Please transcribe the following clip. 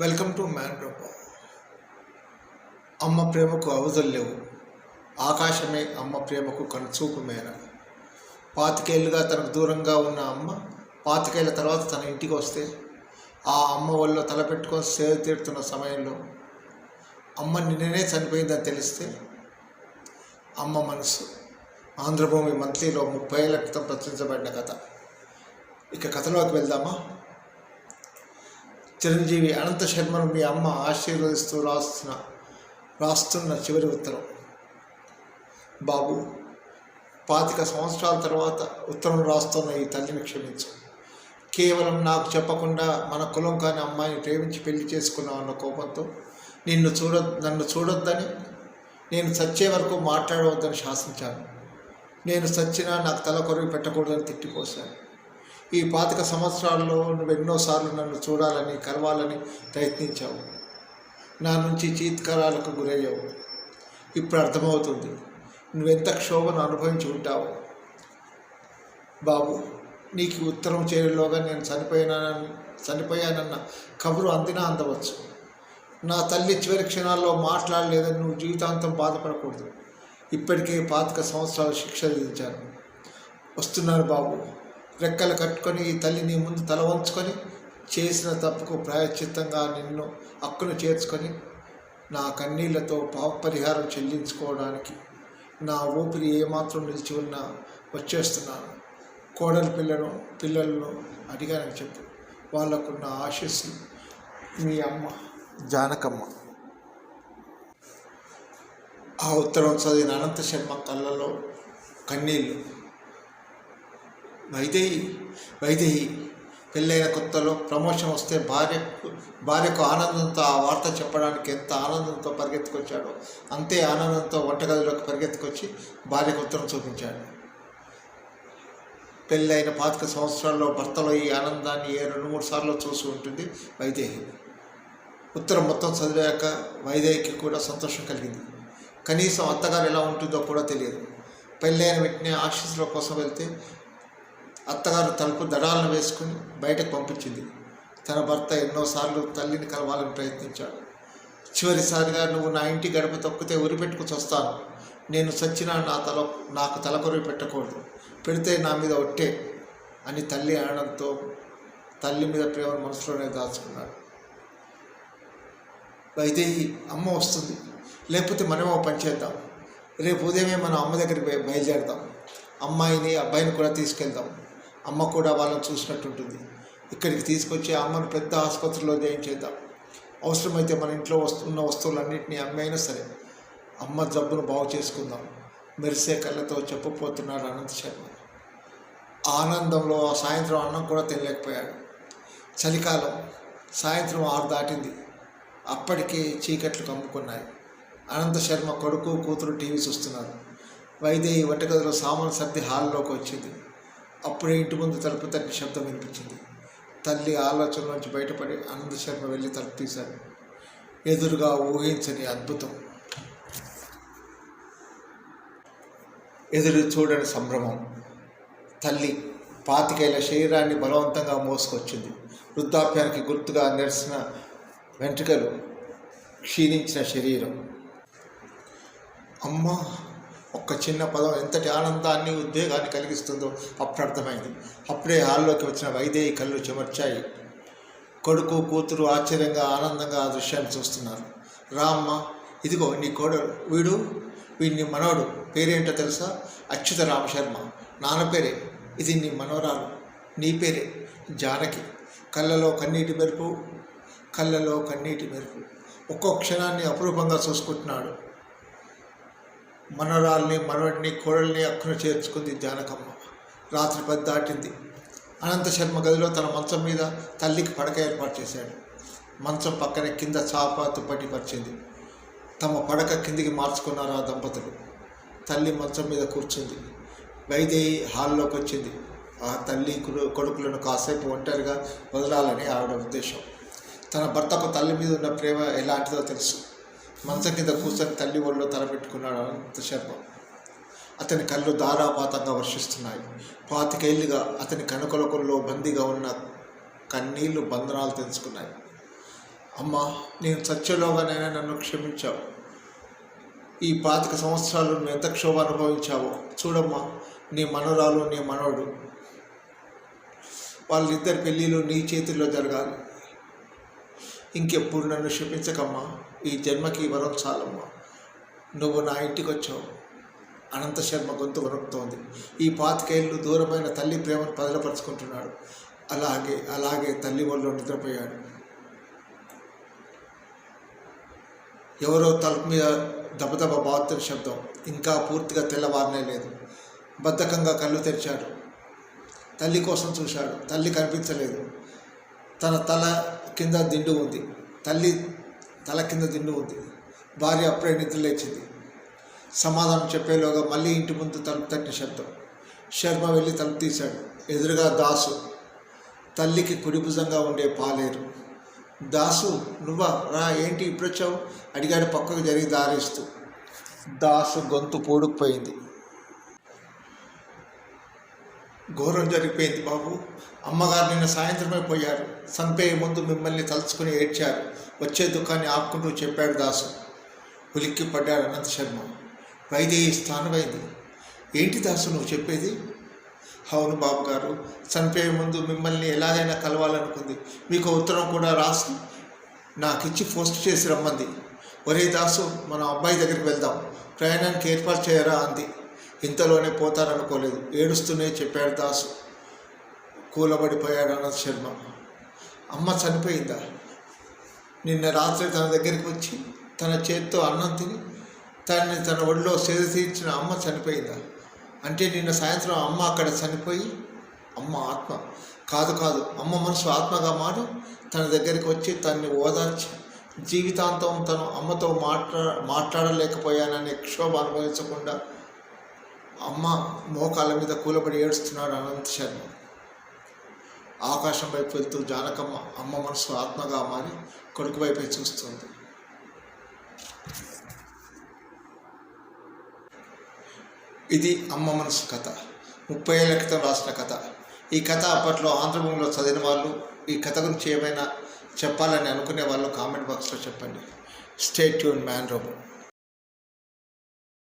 Welcome to man రూప అమ్మ ప్రేమకు అవధులు లేవు. ఆకాశమే అమ్మ ప్రేమకు కనుచూపు మేర. పాతికేళ్ళుగా తనకు దూరంగా ఉన్న అమ్మ పాతికేళ్ళ తర్వాత తన ఇంటికి వస్తే ఆ అమ్మ వల్ల తలపెట్టుకొని సేవ తీరుతున్న సమయంలో అమ్మ నిన్ననే చనిపోయిందని తెలిస్తే అమ్మ మనసు ఆంధ్రభూమి మంత్లీలో ముప్పై ఏళ్ళ క్రితం ప్రచురించబడిన కథ. ఇక కథలోకి వెళ్దామా? చిరంజీవి అనంత శర్మను మీ అమ్మ ఆశీర్వదిస్తూ రాస్తున్న రాస్తున్న చివరి ఉత్తరం. బాబు పాతిక సంవత్సరాల తర్వాత ఉత్తరం రాస్తున్న ఈ తల్లిని క్షమించు. కేవలం నాకు చెప్పకుండా మన కులం కాని అమ్మాయిని ప్రేమించి పెళ్ళి చేసుకున్నావు అన్న కోపంతో నిన్ను చూడ నన్ను చూడొద్దని నేను చచ్చే వరకు మాట్లాడవద్దని శాసించాను. నేను చచ్చినా నాకు తల కొరుగు పెట్టకూడదని తిట్టిపోశాను. ఈ పాతిక సంవత్సరాల్లో నువ్వు ఎన్నోసార్లు నన్ను చూడాలని కలవాలని ప్రయత్నించావు. నా నుంచి చీత్కారాలకు గురయ్యావు. ఇప్పుడు అర్థమవుతుంది. నువ్వెంత క్షోభను అనుభవించి ఉంటావు? బాబు నీకు ఉత్తరం చేరేలోగా నేను చనిపోయినానని చనిపోయానన్న కబురు అందినా అందవచ్చు. నా తల్లి చివరి క్షణాల్లో మాట్లాడలేదని నువ్వు జీవితాంతం బాధపడకూడదు. ఇప్పటికే పాతిక సంవత్సరాల శిక్ష విధించాను. వస్తున్నారు బాబు. రెక్కలు కట్టుకొని ఈ తల్లి నీ ముందు తల వంచుకొని చేసిన తప్పుకు ప్రాయశ్చిత్తంగా నిన్ను హక్కును చేర్చుకొని నా కన్నీళ్ళతో పాప పరిహారం చెల్లించుకోవడానికి నా ఊపిరి ఏమాత్రం నిలిచి ఉన్నా వచ్చేస్తున్నాను. కోడలి పిల్లను పిల్లలను అడిగానని చెప్పు. వాళ్ళకున్న ఆశీస్సు మీ అమ్మ. జానకమ్మ. ఆ ఉత్తరం చదివిన అనంత శర్మ కళ్ళలో కన్నీళ్ళు వైదేహి వైదేహి. పెళ్ళైన కొత్తలో ప్రమోషన్ వస్తే భార్యకు భార్యకు ఆనందంతో ఆ వార్త చెప్పడానికి ఎంత ఆనందంతో పరిగెత్తుకొచ్చాడో అంతే ఆనందంతో వంటగదిలోకి పరిగెత్తుకొచ్చి భార్యకు ఉత్తరం చూపించాడు. పెళ్ళైన పాతిక సంవత్సరాల్లో భర్తలో ఈ ఆనందాన్ని ఏ రెండు మూడు సార్లు చూసి ఉంటుంది వైదేహి. ఉత్తరం మొత్తం చదివాక వైదేహికి కూడా సంతోషం కలిగింది. కనీసం అత్తగారు ఎలా ఉంటుందో కూడా తెలియదు. పెళ్ళైన వెంటనే ఆశీస్సుల కోసం వెళ్తే అత్తగారు తలుపు దడాలను వేసుకుని బయటకు పంపించింది. తన భర్త ఎన్నోసార్లు తల్లిని కలవాలని ప్రయత్నించాడు. చివరిసారిగా నువ్వు నా ఇంటి గడప తొక్కితే ఉరిపెట్టుకుని వస్తాను నేను చచ్చినా నా తల నాకు తలకొరి పెట్టకూడదు. పెడితే నా మీద ఒట్టే అని తల్లి అనడంతో తల్లి మీద ప్రేమ మనసులోనే దాచుకున్నాడు. వైదేహి అమ్మ వస్తుంది. లేకపోతే మనమే పని చేద్దాం. రేపు ఉదయమే మనం అమ్మ దగ్గరికి బయ- బయలుదేరదాం. అమ్మాయిని అబ్బాయిని కూడా తీసుకెళ్దాం. అమ్మ కూడా వాళ్ళని చూసినట్టుంటుంది. ఇక్కడికి తీసుకొచ్చి అమ్మను పెద్ద ఆసుపత్రిలో చేద్దాం. అవసరమైతే మన ఇంట్లో వస్తున్న వస్తువులన్నింటినీ అమ్మైనా సరే అమ్మ జబ్బును బాగు చేసుకుందాం. మెరిసే కళ్ళతో చెప్పపోతున్నాడు అనంత శర్మ. ఆనందంలో ఆ సాయంత్రం అన్నం కూడా తినలేకపోయాడు. చలికాలం సాయంత్రం ఆరు దాటింది. అప్పటికే చీకట్లు కమ్ముకున్నాయి. అనంత శర్మ కొడుకు కూతురు టీవీ చూస్తున్నారు. వైదేహి వంటగదిలో సామాన్ సర్ది హాల్లోకి వచ్చింది. అప్పుడే ఇంటి ముందు తలుపు తట్టి శబ్దం వినిపించింది. తల్లి ఆలోచనలోంచి బయటపడి ఆనంద శర్మ వెళ్ళి తలుపు తీశాడు. ఎదురుగా ఊహించని అద్భుతం. ఎదురు చూడని సంభ్రమం. తల్లి పాతికేళ్ళ శరీరాన్ని బలవంతంగా మోసుకొచ్చింది. వృద్ధాప్యానికి గుర్తుగా నెరిసిన వెంట్రుకలు క్షీణించిన శరీరం. అమ్మ! ఒక్క చిన్న పదం ఎంతటి ఆనందాన్ని ఉద్వేగాన్ని కలిగిస్తుందో అప్పుడు అర్థమైంది. అప్పుడే హాల్లోకి వచ్చిన వైదేహి కళ్ళు చెమర్చాయి. కొడుకు కూతురు ఆశ్చర్యంగా ఆనందంగా ఆ దృశ్యాన్ని చూస్తున్నారు. రామ్మ ఇదిగో నీ కోడలు. వీడు వీడిని మనవడు. పేరేంటో తెలుసా? అచ్యుత రామశర్మ నాన్న పేరే. ఇది నీ మనవరాలు. నీ పేరే జానకి. కళ్ళలో కన్నీటి మెరుపు కళ్ళలో కన్నీటి మెరుపు. ఒక్కో క్షణాన్ని అపురూపంగా చూసుకుంటున్నాడు. మనవరాల్ని మనవడిని కోడల్ని అక్కున చేర్చుకుంది జానకమ్మ. రాత్రి పది దాటింది. అనంత శర్మ గదిలో తన మంచం మీద తల్లికి పడక ఏర్పాటు చేశాడు. మంచం పక్కనే కింద చాప దుప్పటి పరిచింది. తమ పడక కిందికి మార్చుకున్నారు ఆ దంపతులు. తల్లి మంచం మీద కూర్చుంది. వైదేహి హాల్లోకి వచ్చింది ఆ తల్లి కొడు- కొడుకులను కాసేపు ఒంటరిగా వదలాలని ఆవిడ ఉద్దేశం. తన భర్తకు తల్లి మీద ఉన్న ప్రేమ ఎలాంటిదో తెలుసు. మంచం కింద కూర్చొని తల్లి ఒళ్ళో తలపెట్టుకున్నాడు అంత శర్మ అతని కళ్ళు ధారాపాతంగా వర్షిస్తున్నాయి. పాతికేళ్ళుగా అతని కనుకొలకుల్లో బందీగా ఉన్న కన్నీళ్ళు బంధనాలు తెలుసుకున్నాయి అమ్మా నేను సత్యలోగానైనా నన్ను క్షమించావు. ఈ పాతిక సంవత్సరాలు నువ్వు ఎంత క్షోభ అనుభవించావో చూడమ్మా నీ మనవరాలు నీ మనవడు. వాళ్ళిద్దరి పెళ్ళిళ్ళు నీ చేతుల్లో జరగాలి. ఇంకెప్పుడు నన్ను క్షమించకమ్మా. ఈ జన్మకి వరం చాలమ్మా. నువ్వు నా ఇంటికి వచ్చావు అనంత శర్మ గొంతు వణుకుతోంది. ఈ పాతికేళ్ళు దూరమైన తల్లి ప్రేమను పదలపరుచుకుంటున్నాడు అలాగే అలాగే తల్లి ఒళ్ళో నిద్రపోయాడు. ఎవరో తలుపు మీద దబదబ బాతున్న శబ్దం. ఇంకా పూర్తిగా తెల్లవారనే లేదు. బద్ధకంగా కళ్ళు తెరిచాడు. తల్లి కోసం చూశాడు. తల్లి కనిపించలేదు. తన తల కింద దిండు ఉంది. తల్లి తల కింద దిండు ఉంది. భార్య అప్పుడే నిద్రలేచింది సమాధానం చెప్పేలోగా మళ్ళీ ఇంటి ముందు తలుపు తట్టిన శబ్దం. శర్మ వెళ్ళి తలుపు తీశాడు. ఎదురుగా దాసు. తల్లికి కుడిభుజంగా ఉండే పాలేరు. దాసు నువ్వా? రా ఏంటి ఇప్పుడు వచ్చావు అడిగాడు పక్కకు జరిగి దారేస్తూ. దాసు గొంతు పూడుకుపోయింది. ఘోరం జరిగిపోయింది బాబు. అమ్మగారు నిన్న సాయంత్రమే పోయారు. చంపే ముందు మిమ్మల్ని తలుచుకుని ఏడ్చారు. వచ్చే దుఃఖాన్ని ఆపుకుంటూ చెప్పాడు దాసు. ఉలిక్కి పడ్డాడు అనంత శర్మ. వైదేహి స్థానమైంది. ఏంటి దాసు నువ్వు చెప్పేది? అవును బాబు గారు చనిపోయే ముందు మిమ్మల్ని ఎలాగైనా కలవాలనుకుంది. మీకు ఉత్తరం కూడా రాసి నాకు ఇచ్చి పోస్ట్ చేసి రమ్మంది. ఒరే దాసు మన అబ్బాయి దగ్గరికి వెళ్దాం. ప్రయాణానికి ఏర్పాటు చేయరా అంది. ఇంతలోనే పోతారనుకోలేదు. ఏడుస్తూనే చెప్పాడు దాసు. కూలబడిపోయాడు అనంత్ శర్మ. అమ్మ చనిపోయిందా? నిన్న రాత్రి తన దగ్గరికి వచ్చి తన చేత్తో అన్నం తిని తనని తన ఒడిలో సేద తీర్చిన అమ్మ చనిపోయిందా? అంటే నిన్న సాయంత్రం అమ్మ అక్కడ చనిపోయి అమ్మ ఆత్మ. కాదు కాదు. అమ్మ మనసు ఆత్మగా మారి తన దగ్గరికి వచ్చి తన్ని ఓదార్చి జీవితాంతం తను అమ్మతో మాట్లా మాట్లాడలేకపోయాననే క్షోభ అనుభవించకుండా అమ్మ మోకాళ్ళ మీద కూలబడి ఏడుస్తున్నాడు అనంత శర్మ. ఆకాశం వైపు వెళ్తూ జానకమ్మ అమ్మ మనసు ఆత్మగా మారి కొడుకు వైపే చూస్తుంది. ఇది అమ్మ మనసు కథ. ముప్పై ఏళ్ళ క్రితం రాసిన కథ. ఈ కథ అప్పట్లో ఆంధ్రభూమిలో చదివిన వాళ్ళు ఈ కథ గురించి ఏమైనా చెప్పాలని అనుకునే వాళ్ళు కామెంట్ బాక్స్లో చెప్పండి. Stay tuned man robo.